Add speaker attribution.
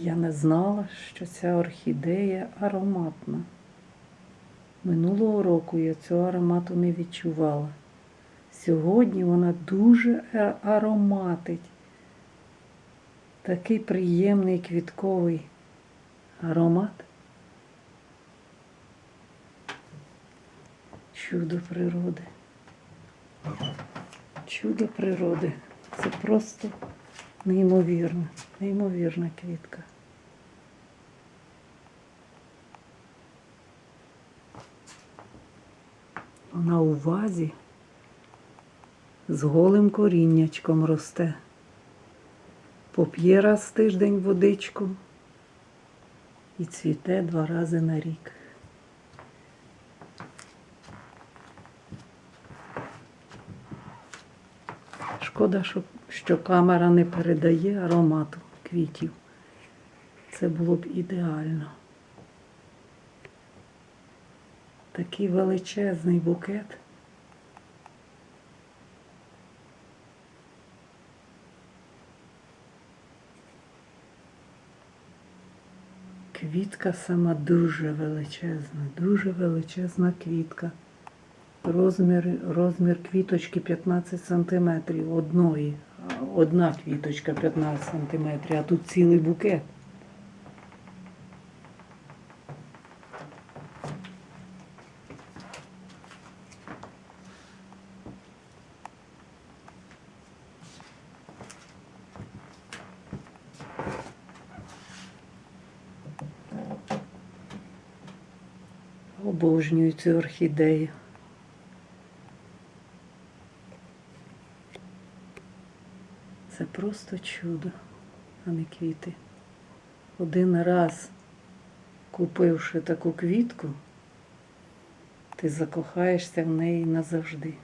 Speaker 1: Я не знала, що ця орхідея ароматна. Минулого року я цього аромату не відчувала. Сьогодні вона дуже ароматить. Такий приємний квітковий аромат. Чудо природи. Чудо природи. Це просто неймовірно, неймовірна квітка. Вона у вазі з голим коріннячком росте. Поп'є раз в тиждень водичку і цвіте два рази на рік. Шкода, що, камера не передає аромату квітів. Це було б ідеально. Такий величезний букет. Квітка сама дуже величезна, дуже величезна квітка. Розмір, розмір квіточки 15 сантиметрів одної. Одна квіточка 15 сантиметрів, а тут цілий букет. Обожнюю цю орхідею. Це просто чудо, а не квіти. Один раз, купивши таку квітку, ти закохаєшся в неї назавжди.